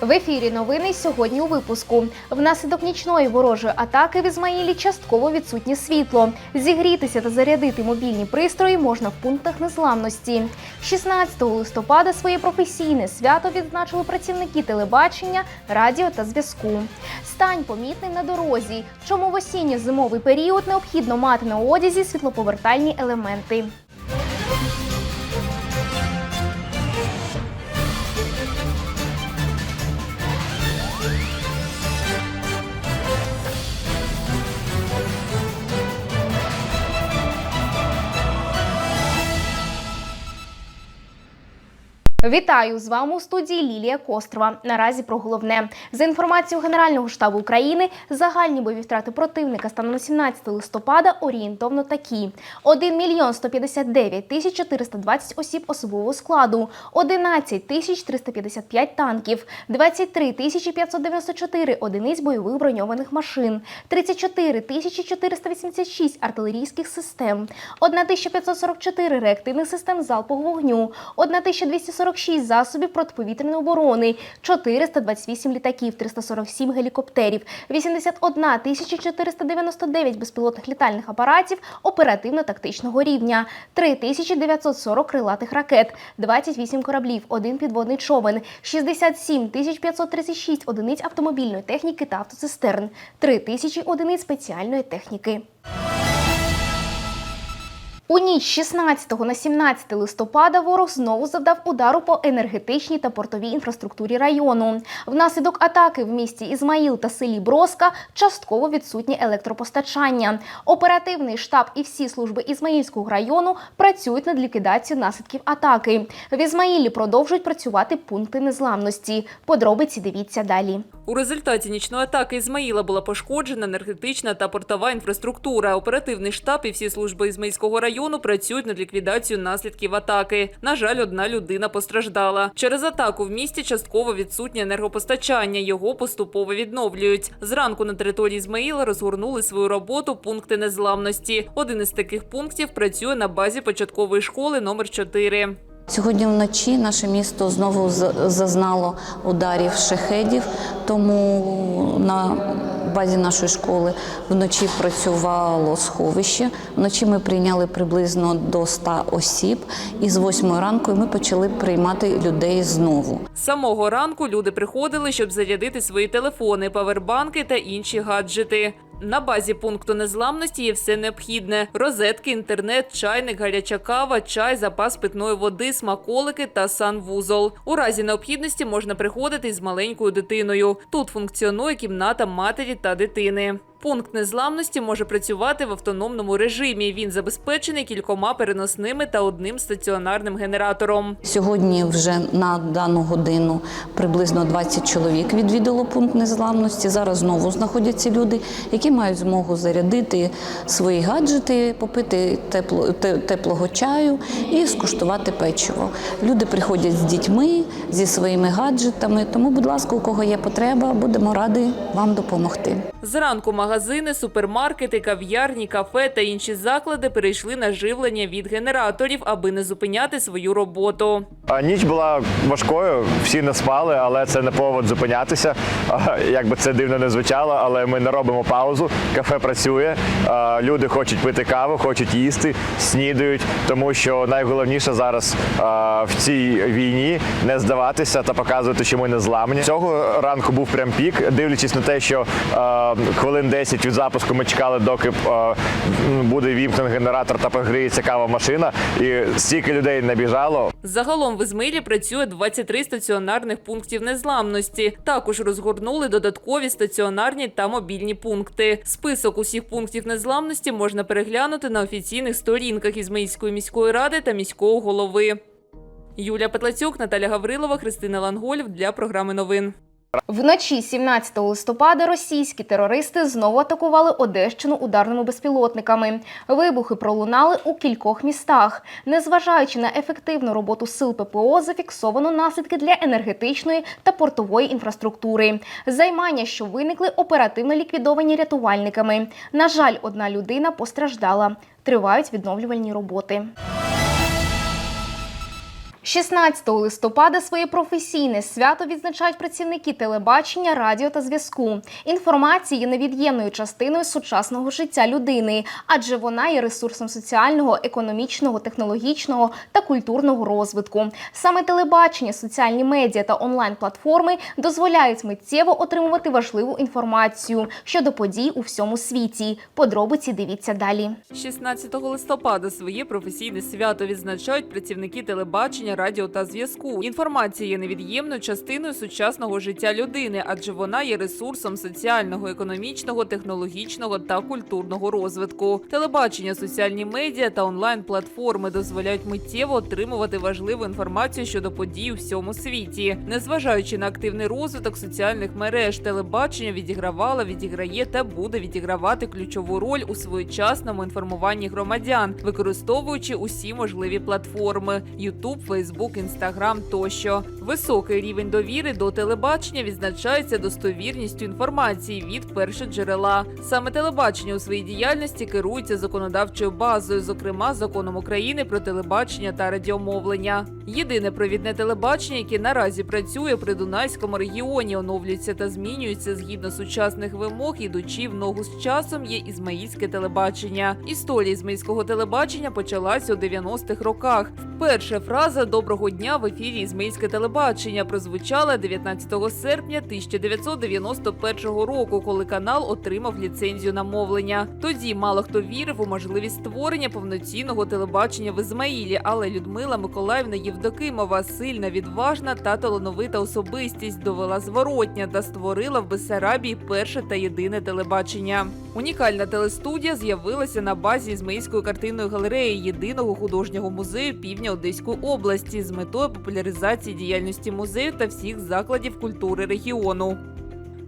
В ефірі новини сьогодні у випуску. Внаслідок нічної ворожої атаки в Ізмаїлі частково відсутнє світло. Зігрітися та зарядити мобільні пристрої можна в пунктах незламності. 16 листопада своє професійне свято відзначили працівники телебачення, радіо та зв'язку. Стань помітним на дорозі. Чому в осінньо-зимовий період необхідно мати на одязі світлоповертальні елементи? Вітаю з вами у студії Лілія Кострова. Наразі про головне за інформацією Генерального штабу України. Загальні бойові втрати противника станом на 17 листопада орієнтовно такі: 1 мільйон 159 тисяч 420 осіб особового складу, 11 тисяч 355 танків, 23 тисячі 594 одиниць бойових броньованих машин, 34 тисячі 486 артилерійських систем, 1544 реактивних систем залпового вогню, 1246 засобів протиповітряної оборони, 428 літаків, 347 гелікоптерів, 81 тисяча 499 безпілотних літальних апаратів оперативно-тактичного рівня, 3940 крилатих ракет, 28 кораблів, один підводний човен, 67 тисяч 536 одиниць автомобільної техніки та автоцистерн, 3 тисячі одиниць спеціальної техніки. У ніч 16 на 17 листопада ворог знову завдав удару по енергетичній та портовій інфраструктурі району. Внаслідок атаки в місті Ізмаїл та селі Броска частково відсутнє електропостачання. Оперативний штаб і всі служби Ізмаїльського району працюють над ліквідацією наслідків атаки. В Ізмаїлі продовжують працювати пункти незламності. Подробиці дивіться далі. У результаті нічної атаки Ізмаїла була пошкоджена енергетична та портова інфраструктура. Оперативний штаб і всі служби Ізмаїльського району працюють над ліквідацією наслідків атаки. На жаль, одна людина постраждала. Через атаку в місті частково відсутнє енергопостачання. Його поступово відновлюють. Зранку на території Ізмаїла розгорнули свою роботу пункти незламності. Один із таких пунктів працює на базі початкової школи номер 4. Сьогодні вночі наше місто знову зазнало ударів шахедів, тому на базі нашої школи вночі працювало сховище. Вночі ми прийняли приблизно до 100 осіб, і з 8 ранку ми почали приймати людей знову. З самого ранку люди приходили, щоб зарядити свої телефони, павербанки та інші гаджети. На базі пункту незламності є все необхідне: розетки, інтернет, чайник, гаряча кава, чай, запас питної води, смаколики та санвузол. У разі необхідності можна приходити з маленькою дитиною. Тут функціонує кімната матері та дитини. Пункт незламності може працювати в автономному режимі. Він забезпечений кількома переносними та одним стаціонарним генератором. Сьогодні вже на дану годину приблизно 20 чоловік відвідало пункт незламності. Зараз знову знаходяться люди, які мають змогу зарядити свої гаджети, попити тепло, теплого чаю і скуштувати печиво. Люди приходять з дітьми, зі своїми гаджетами. Тому, будь ласка, у кого є потреба, будемо раді вам допомогти. Зранку магазини, супермаркети, кав'ярні, кафе та інші заклади перейшли на живлення від генераторів, аби не зупиняти свою роботу. Ніч була важкою, всі не спали, але це не повод зупинятися. Як би це дивно не звучало, але ми не робимо паузу. Кафе працює, люди хочуть пити каву, хочуть їсти, снідають, тому що найголовніше зараз в цій війні не здаватися та показувати, що ми не зламані. Цього ранку був прям пік, дивлячись на те, що хвилин 10 від запуску ми чекали, доки а, буде вімкнений генератор та погріється кава машина, і стільки людей набіжало. Загалом в Ізмаїлі працює 23 стаціонарних пунктів незламності. Також розгорнули додаткові стаціонарні та мобільні пункти. Список усіх пунктів незламності можна переглянути на офіційних сторінках Ізмаїльської міської ради та міського голови. Юлія Петлацюк, Наталя Гаврилова, Христина Лангольф для програми новин. Вночі 17 листопада російські терористи знову атакували Одещину ударними безпілотниками. Вибухи пролунали у кількох містах. Незважаючи на ефективну роботу сил ППО, зафіксовано наслідки для енергетичної та портової інфраструктури. Займання, що виникли, оперативно ліквідовані рятувальниками. На жаль, одна людина постраждала. Тривають відновлювальні роботи. 16 листопада своє професійне свято відзначають працівники телебачення, радіо та зв'язку. Інформація є невід'ємною частиною сучасного життя людини, адже вона є ресурсом соціального, економічного, технологічного та культурного розвитку. Саме телебачення, соціальні медіа та онлайн-платформи дозволяють миттєво отримувати важливу інформацію щодо подій у всьому світі. Подробиці дивіться далі. 16 листопада своє професійне свято відзначають працівники телебачення, радіо та зв'язку. Інформація є невід'ємною частиною сучасного життя людини, адже вона є ресурсом соціального, економічного, технологічного та культурного розвитку. Телебачення, соціальні медіа та онлайн-платформи дозволяють миттєво отримувати важливу інформацію щодо подій у всьому світі. Незважаючи на активний розвиток соціальних мереж, телебачення відігравало, відіграє та буде відігравати ключову роль у своєчасному інформуванні громадян, використовуючи усі можливі платформи: YouTube, Facebook, Instagram тощо. Високий рівень довіри до телебачення відзначається достовірністю інформації від першоджерела. Саме телебачення у своїй діяльності керується законодавчою базою, зокрема законом України про телебачення та радіомовлення. Єдине провідне телебачення, яке наразі працює при Дунайському регіоні, оновлюється та змінюється згідно сучасних вимог, ідучи в ногу з часом, є ізмаїльське телебачення. Історія ізмаїльського телебачення почалася у 90-х роках. Вперше фраза Доброго дня в ефірі Ізмаїльське телебачення прозвучала 19 серпня 1991 року, коли канал отримав ліцензію на мовлення. Тоді мало хто вірив у можливість створення повноцінного телебачення в Ізмаїлі, але Людмила Миколаївна Євдокимова, сильна, відважна та талановита особистість, довела зворотня та створила в Бессарабії перше та єдине телебачення. Унікальна телестудія з'явилася на базі Ізмаїльської картинної галереї єдиного художнього музею півдня Одеської області з метою популяризації діяльності музею та всіх закладів культури регіону.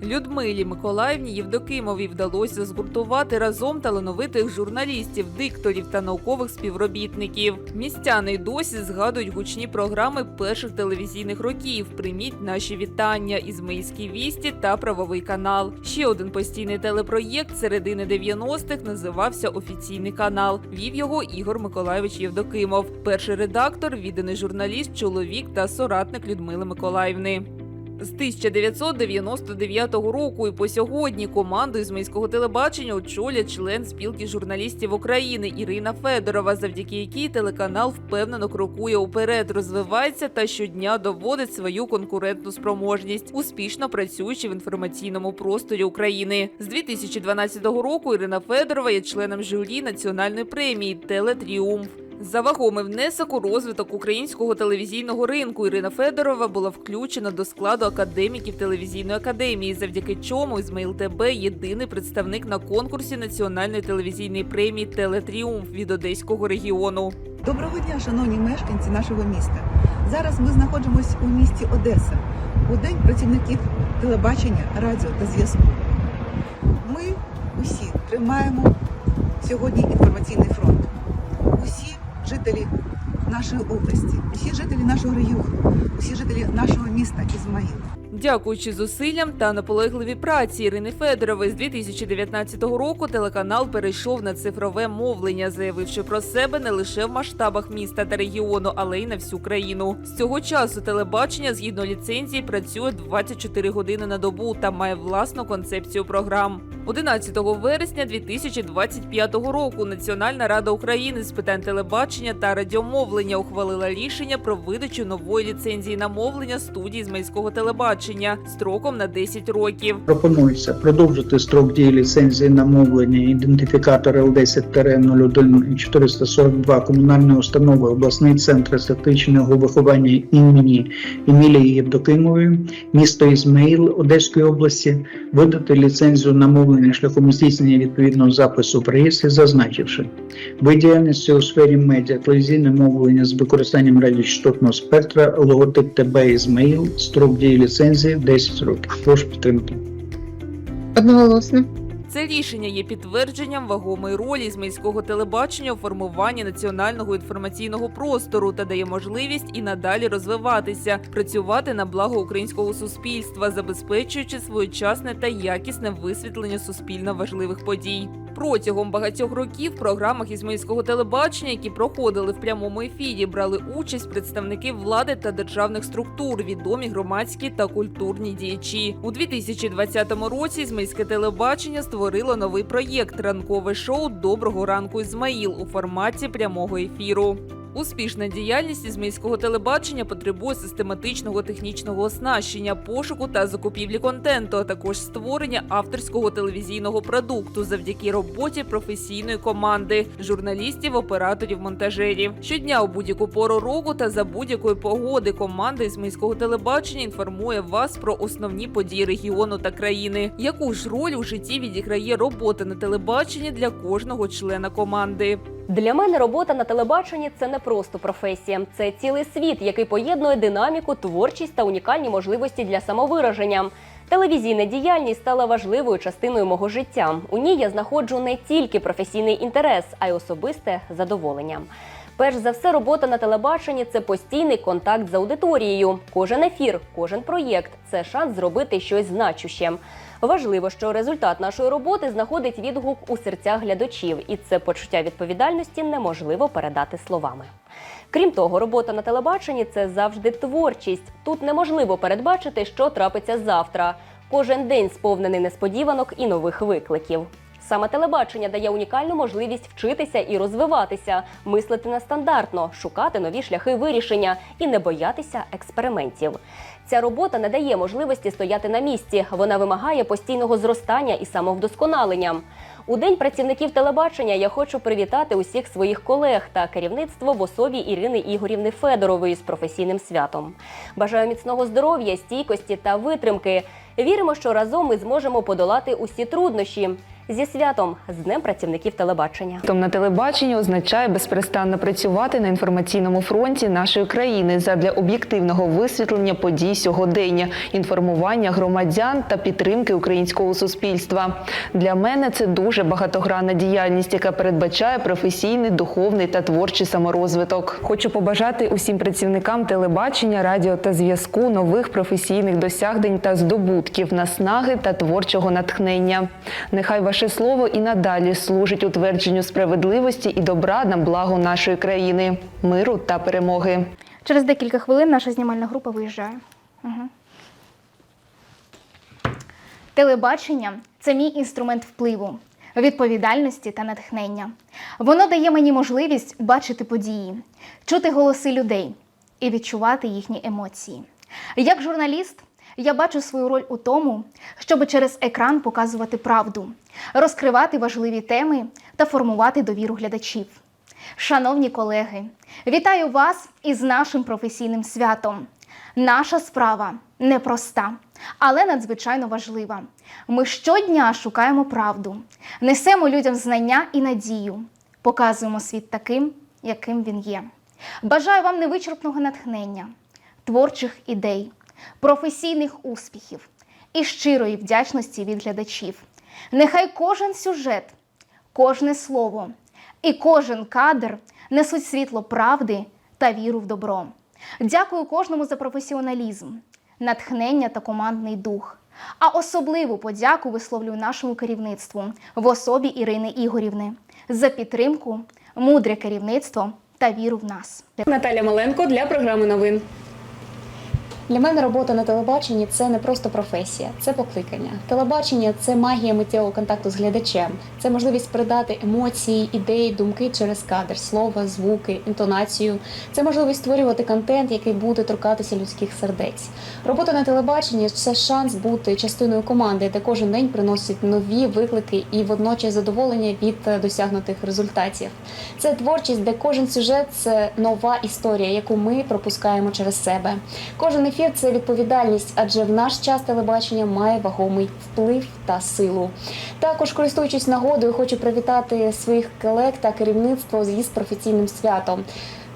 Людмилі Миколаївні Євдокимовій вдалося згуртувати разом талановитих журналістів, дикторів та наукових співробітників. Містяни досі згадують гучні програми перших телевізійних років. Прийміть наші вітання, Ізмаїльські вісті та правовий канал. Ще один постійний телепроєкт середини 90-х називався Офіційний канал. Вів його Ігор Миколайович Євдокимов, перший редактор, відданий журналіст, чоловік та соратник Людмили Миколаївни. З 1999 року і по сьогодні команду ізмаїльського телебачення очолює член спілки журналістів України Ірина Федорова, завдяки якій телеканал впевнено крокує уперед, розвивається та щодня доводить свою конкурентну спроможність, успішно працюючи в інформаційному просторі України. З 2012 року Ірина Федорова є членом журі національної премії Телетріумф. За вагомий внесок у розвиток українського телевізійного ринку Ірина Федорова була включена до складу академіків телевізійної академії, завдяки чому Ізмаїл ТБ єдиний представник на конкурсі національної телевізійної премії Телетріумф від Одеського регіону. Доброго дня, шановні мешканці нашого міста. Зараз ми знаходимося у місті Одеса у день працівників телебачення, радіо та зв'язку. Ми усі тримаємо сьогодні інформаційний фронт. Жителі нашої області, усі жителі нашого регіону, усі жителі нашого міста Ізмаїл. Дякуючи зусиллям та наполегливій праці Ірини Федорової з 2019 року телеканал перейшов на цифрове мовлення, заявивши про себе не лише в масштабах міста та регіону, але й на всю країну. З цього часу телебачення згідно ліцензії працює 24 години на добу та має власну концепцію програм. 11 вересня 2025 року Національна рада України з питань телебачення та радіомовлення ухвалила рішення про видачу нової ліцензії на мовлення студії з міського телебачення строком на 10 років. Пропонується продовжити строк дії ліцензії на мовлення ідентифікатор Л10-01 442 комунальної установи обласний центр естетичного виховання імені Емілії Євдокимової, місто Ізмаїл Одеської області, видати ліцензію на мовлення шляхом здійснення відповідного запису в реєстрі, зазначивши ви діяльності у сфері медіа, телевізійне мовлення з використанням радіочастотного спектра, логотип ТБ Ізмаїл, строк дії ліцензії 10 років. Прошу підтримати. Одноголосно. Це рішення є підтвердженням вагомої ролі зміського телебачення у формуванні національного інформаційного простору та дає можливість і надалі розвиватися, працювати на благо українського суспільства, забезпечуючи своєчасне та якісне висвітлення суспільно важливих подій. Протягом багатьох років в програмах Ізмаїльського телебачення, які проходили в прямому ефірі, брали участь представники влади та державних структур, відомі громадські та культурні діячі. У 2020 році Ізмаїльське телебачення створило новий проєкт ранкове шоу Доброго ранку Ізмаїл у форматі прямого ефіру. Успішна діяльність ізмейського телебачення потребує систематичного технічного оснащення, пошуку та закупівлі контенту, а також створення авторського телевізійного продукту завдяки роботі професійної команди журналістів, операторів, монтажерів. Щодня у будь-яку пору року та за будь-якої погоди команда ізмейського телебачення інформує вас про основні події регіону та країни. Яку ж роль у житті відіграє робота на телебаченні для кожного члена команди? Для мене робота на телебаченні це не просто професія, це цілий світ, який поєднує динаміку, творчість та унікальні можливості для самовираження. Телевізійна діяльність стала важливою частиною мого життя. У ній я знаходжу не тільки професійний інтерес, а й особисте задоволення. Перш за все, робота на телебаченні це постійний контакт з аудиторією. Кожен ефір, кожен проєкт це шанс зробити щось значуще. Важливо, що результат нашої роботи знаходить відгук у серцях глядачів, і це почуття відповідальності неможливо передати словами. Крім того, робота на телебаченні це завжди творчість. Тут неможливо передбачити, що трапиться завтра. Кожен день сповнений несподіванок і нових викликів. Саме телебачення дає унікальну можливість вчитися і розвиватися, мислити нестандартно, шукати нові шляхи вирішення і не боятися експериментів. Ця робота не дає можливості стояти на місці. Вона вимагає постійного зростання і самовдосконалення. У день працівників телебачення я хочу привітати усіх своїх колег та керівництво в особі Ірини Ігорівни Федорової з професійним святом. Бажаю міцного здоров'я, стійкості та витримки. Віримо, що разом ми зможемо подолати усі труднощі. Зі святом з Днем працівників телебачення. Том на телебаченні означає безперестанно працювати на інформаційному фронті нашої країни задля об'єктивного висвітлення подій сьогодення, інформування громадян та підтримки українського суспільства. Для мене це дуже багатогранна діяльність, яка передбачає професійний, духовний та творчий саморозвиток. Хочу побажати усім працівникам телебачення, радіо та зв'язку нових професійних досягнень та здобутків, наснаги та творчого натхнення. Нехай ваше слово і надалі служить утвердженню справедливості і добра на благо нашої країни, миру та перемоги. Через декілька хвилин наша знімальна група виїжджає. Угу. Телебачення це мій інструмент впливу, відповідальності та натхнення. Воно дає мені можливість бачити події, чути голоси людей і відчувати їхні емоції. Як журналіст, я бачу свою роль у тому, щоб через екран показувати правду, розкривати важливі теми та формувати довіру глядачів. Шановні колеги, вітаю вас із нашим професійним святом. Наша справа непроста, але надзвичайно важлива. Ми щодня шукаємо правду, несемо людям знання і надію, показуємо світ таким, яким він є. Бажаю вам невичерпного натхнення, творчих ідей, професійних успіхів і щирої вдячності від глядачів. Нехай кожен сюжет, кожне слово і кожен кадр несуть світло правди та віру в добро. Дякую кожному за професіоналізм, натхнення та командний дух. А особливу подяку висловлюю нашому керівництву в особі Ірини Ігорівни за підтримку, мудре керівництво та віру в нас. Наталя Маленко для програми новин. Для мене робота на телебаченні це не просто професія, це покликання. Телебачення це магія миттєвого контакту з глядачем. Це можливість передати емоції, ідеї, думки через кадр, слова, звуки, інтонацію. Це можливість створювати контент, який буде торкатися людських сердець. Робота на телебаченні це шанс бути частиною команди, де кожен день приносить нові виклики і водночас задоволення від досягнутих результатів. Це творчість, де кожен сюжет це нова історія, яку ми пропускаємо через себе. Кожен ефір це відповідальність, адже в наш час телебачення має вагомий вплив та силу. Також, користуючись нагодою, хочу привітати своїх колег та керівництво з професійним святом.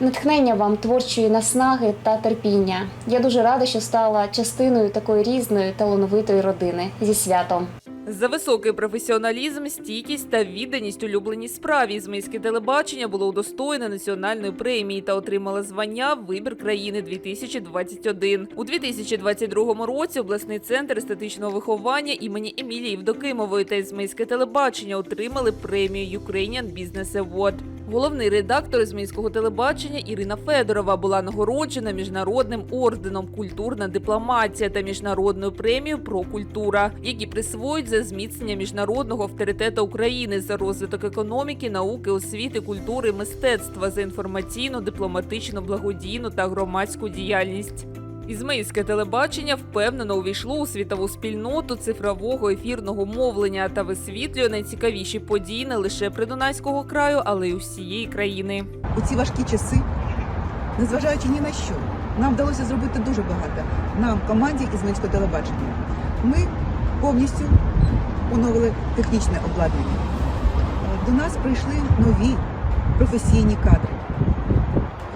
Натхнення вам творчої наснаги та терпіння. Я дуже рада, що стала частиною такої різної талановитої родини зі святом. За високий професіоналізм, стійкість та відданість улюбленій справі Ізмаїльське телебачення було удостоєне національної премії та отримало звання Вибір країни 2021 У 2022 році обласний центр естетичного виховання імені Емілії Вдокимової та Ізмейське телебачення отримали премію Ukrainian Business Award. Головний редактор Ізмаїльського телебачення Ірина Федорова була нагороджена міжнародним орденом Культурна дипломатія та міжнародною премією про культура, які присвоюють за зміцнення міжнародного авторитету України за розвиток економіки, науки, освіти, культури, мистецтва за інформаційну, дипломатичну, благодійну та громадську діяльність. Ізмаїльське телебачення впевнено увійшло у світову спільноту цифрового ефірного мовлення та висвітлює найцікавіші події не лише Придунайського краю, але й усієї країни. У ці важкі часи, незважаючи ні на що, нам вдалося зробити дуже багато. Нам, команді Ізмаїльського телебачення. Ми повністю оновили технічне обладнання. До нас прийшли нові професійні кадри.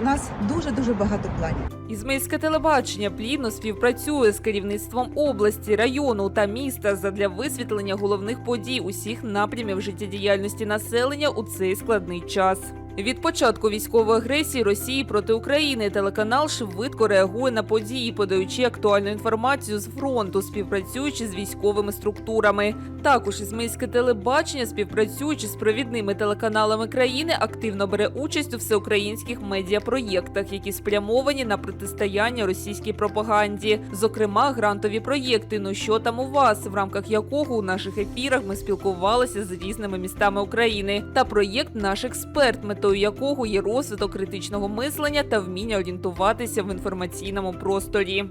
У нас дуже-дуже багато планів. Ізмаїльське телебачення плідно співпрацює з керівництвом області, району та міста задля висвітлення головних подій усіх напрямів життєдіяльності населення у цей складний час. Від початку військової агресії Росії проти України телеканал швидко реагує на події, подаючи актуальну інформацію з фронту, співпрацюючи з військовими структурами. Також ізмаїльське телебачення, співпрацюючи з провідними телеканалами країни, активно бере участь у всеукраїнських медіапроєктах, які спрямовані на протистояння російській пропаганді, зокрема грантові проєкти Ну що там у вас, в рамках якого у наших ефірах ми спілкувалися з різними містами України, та проєкт Наш експерт, метою якого є розвиток критичного мислення та вміння орієнтуватися в інформаційному просторі.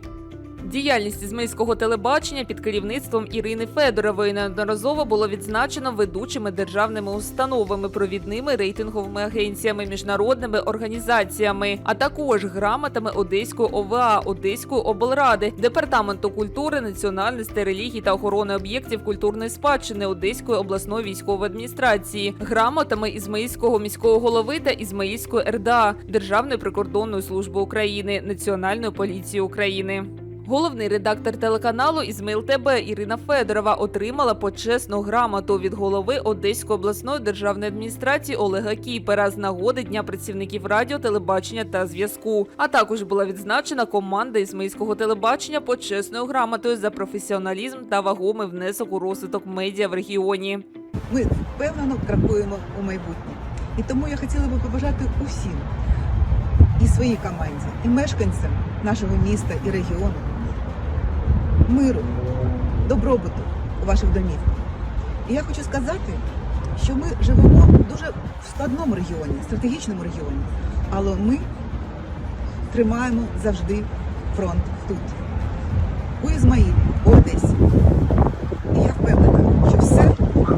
Діяльність ізмаїльського телебачення під керівництвом Ірини Федорової неодноразово було відзначено ведучими державними установами, провідними рейтинговими агенціями, міжнародними організаціями, а також грамотами Одеської ОВА, Одеської облради, департаменту культури, національності, релігії та охорони об'єктів культурної спадщини Одеської обласної військової адміністрації, грамотами Ізмаїльського міського голови та Ізмаїльської РДА, Державної прикордонної служби України, Національної поліції України. Головний редактор телеканалу Ізмаїл ТБ Ірина Федорова отримала почесну грамоту від голови Одеської обласної державної адміністрації Олега Кіпера з нагоди Дня працівників радіо, телебачення та зв'язку. А також була відзначена команда Ізмаїльського телебачення почесною грамотою за професіоналізм та вагомий внесок у розвиток медіа в регіоні. Ми впевнено крокуємо у майбутнє. І тому я хотіла би побажати усім і своїй команді, і мешканцям нашого міста і регіону миру, добробуту у ваших домівках. І я хочу сказати, що ми живемо дуже в складному регіоні, стратегічному регіоні, але ми тримаємо завжди фронт тут, у Ізмаїлі, у Одесі. І я впевнена, що все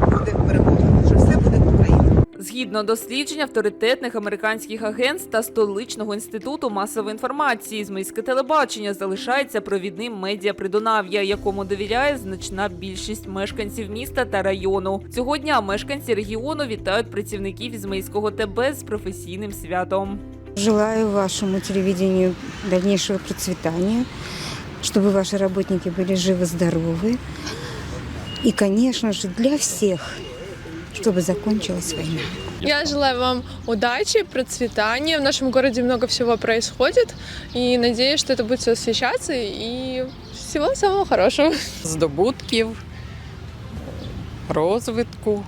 буде перемога, що все буде Україна Згідно досліджень авторитетних американських агентств та столичного інституту масової інформації, змийське телебачення залишається провідним медіа Придунав'я, якому довіряє значна більшість мешканців міста та району. Цього дня мешканці регіону вітають працівників Ізмаїльського ТБ з професійним святом. Желаю вашему телевидению дальнейшего процветания, чтобы ваши работники были живы-здоровы. И, конечно же, для всех, чтобы закончилась война. Я желаю вам удачи, процветания. В нашем городе много всего происходит. И надеюсь, что это будет все освещаться. И всего самого хорошего. здобутків, розвитку,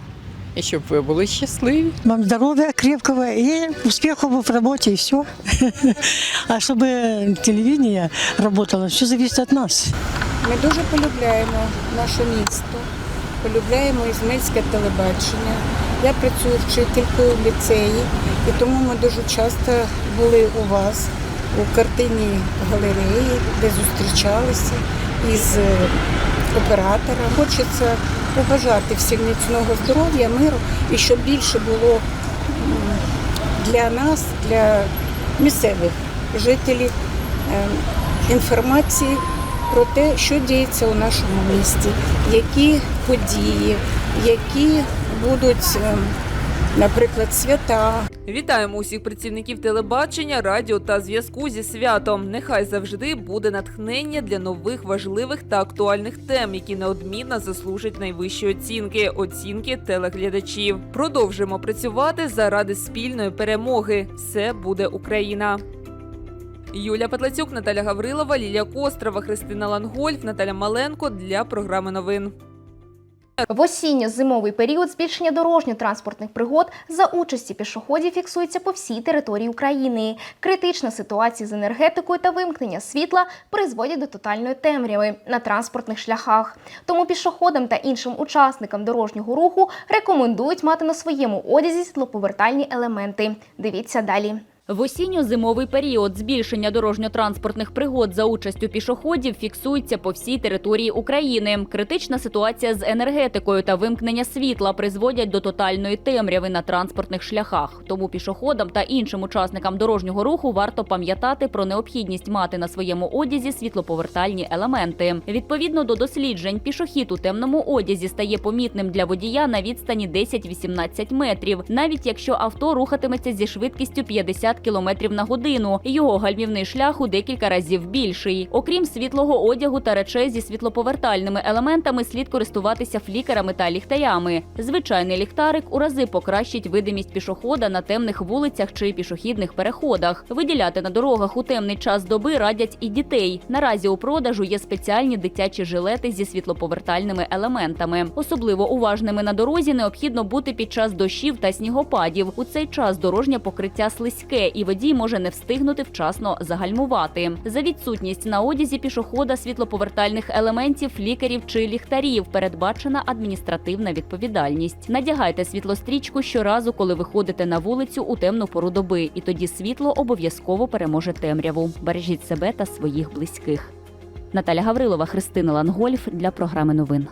і щоб ви були щасливі. Вам здоровья крепкого и успехов в работе, и все. А чтобы телевидение работало, все зависит от нас. Ми дуже полюбляємо наше місто, Полюбляємо ізмельське телебачення. Я працюю вчителькою в ліцеї, і тому ми дуже часто були у вас у картині галереї, де зустрічалися із е, оператором. Хочеться побажати всім міцного здоров'я, миру і щоб більше було для нас, для місцевих жителів е, інформації про те, що діється у нашому місті, які події, які будуть, е, наприклад, свята. Вітаємо усіх працівників телебачення, радіо та зв'язку зі святом. Нехай завжди буде натхнення для нових важливих та актуальних тем, які неодмінно заслужать найвищі оцінки оцінки телеглядачів. Продовжимо працювати заради спільної перемоги. Все буде Україна. Юля Петлацюк, Наталя Гаврилова, Лілія Кострова, Христина Лангольф, Наталя Маленко для програми новин. В осінньо-зимовий період збільшення дорожньо-транспортних пригод за участі пішоходів фіксується по всій території України. Критична ситуація з енергетикою та вимкнення світла призводять до тотальної темряви на транспортних шляхах. Тому пішоходам та іншим учасникам дорожнього руху рекомендують мати на своєму одязі світлоповертальні елементи. Дивіться далі. В осінньо-зимовий період збільшення дорожньо-транспортних пригод за участю пішоходів фіксується по всій території України. Критична ситуація з енергетикою та вимкнення світла призводять до тотальної темряви на транспортних шляхах. Тому пішоходам та іншим учасникам дорожнього руху варто пам'ятати про необхідність мати на своєму одязі світлоповертальні елементи. Відповідно до досліджень, пішохід у темному одязі стає помітним для водія на відстані 10-18 метрів, навіть якщо авто рухатиметься зі швидкістю 50 км на годину. Його гальмівний шлях у декілька разів більший. Окрім світлого одягу та речей зі світлоповертальними елементами, слід користуватися флікерами та ліхтарями. Звичайний ліхтарик у рази покращить видимість пішохода на темних вулицях чи пішохідних переходах. Виділяти на дорогах у темний час доби радять і дітей. Наразі у продажу є спеціальні дитячі жилети зі світлоповертальними елементами. Особливо уважними на дорозі необхідно бути під час дощів та снігопадів. У цей час дорожнє покриття слизьке, і водій може не встигнути вчасно загальмувати. За відсутність на одязі пішохода світлоповертальних елементів, флікерів чи ліхтарів передбачена адміністративна відповідальність. Надягайте світлострічку щоразу, коли виходите на вулицю у темну пору доби, і тоді світло обов'язково переможе темряву. Бережіть себе та своїх близьких. Наталя Гаврилова, Христина Лангольф для програми новин.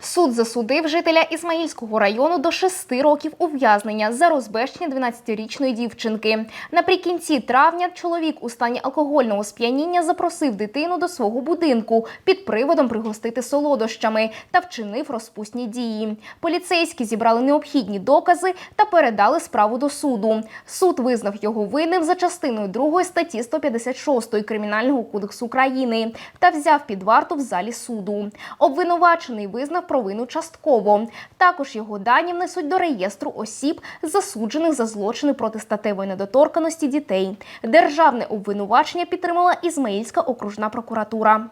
Суд засудив жителя Ізмаїльського району до 6 років ув'язнення за розбещення 12-річної дівчинки. Наприкінці травня чоловік у стані алкогольного сп'яніння запросив дитину до свого будинку під приводом пригостити солодощами та вчинив розпусні дії. Поліцейські зібрали необхідні докази та передали справу до суду. Суд визнав його винним за частиною 2 статті 156 Кримінального кодексу України та взяв під варту в залі суду. Обвинувачений визнав провину частково. Також його дані внесуть до реєстру осіб, засуджених за злочини проти статевої недоторканості дітей. Державне обвинувачення підтримала Ізмаїльська окружна прокуратура.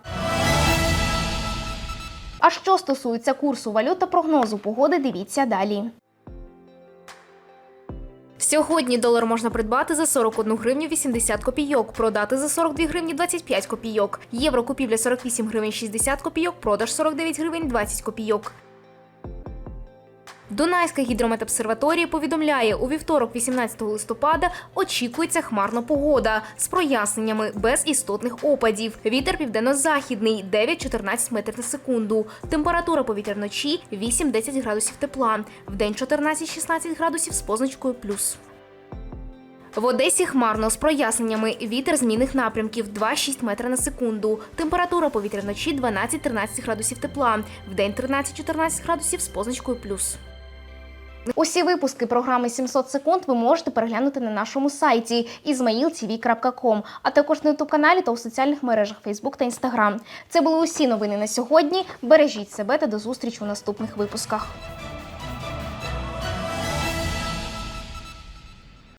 А що стосується курсу валют та прогнозу погоди, дивіться далі. Сьогодні долар можна придбати за 41 гривню 80 копійок, продати за 42 гривні 25 копійок. Євро купівля 48 гривень 60 копійок, продаж 49 гривень 20 копійок. Дунайська гідрометобсерваторія повідомляє, у вівторок, 18 листопада, очікується хмарна погода з проясненнями без істотних опадів. Вітер південно-західний 9-14 метрів на секунду. Температура повітря вночі 8-10 градусів тепла. Вдень 14-16 градусів з позначкою плюс. В Одесі хмарно з проясненнями. Вітер змінних напрямків 2-6 метра на секунду. Температура повітря вночі 12-13 градусів тепла. Вдень 13-14 градусів з позначкою плюс. Усі випуски програми 700 секунд ви можете переглянути на нашому сайті izmailtv.com, а також на youtube каналі та у соціальних мережах Facebook та Instagram. Це були усі новини на сьогодні. Бережіть себе та до зустрічі у наступних випусках.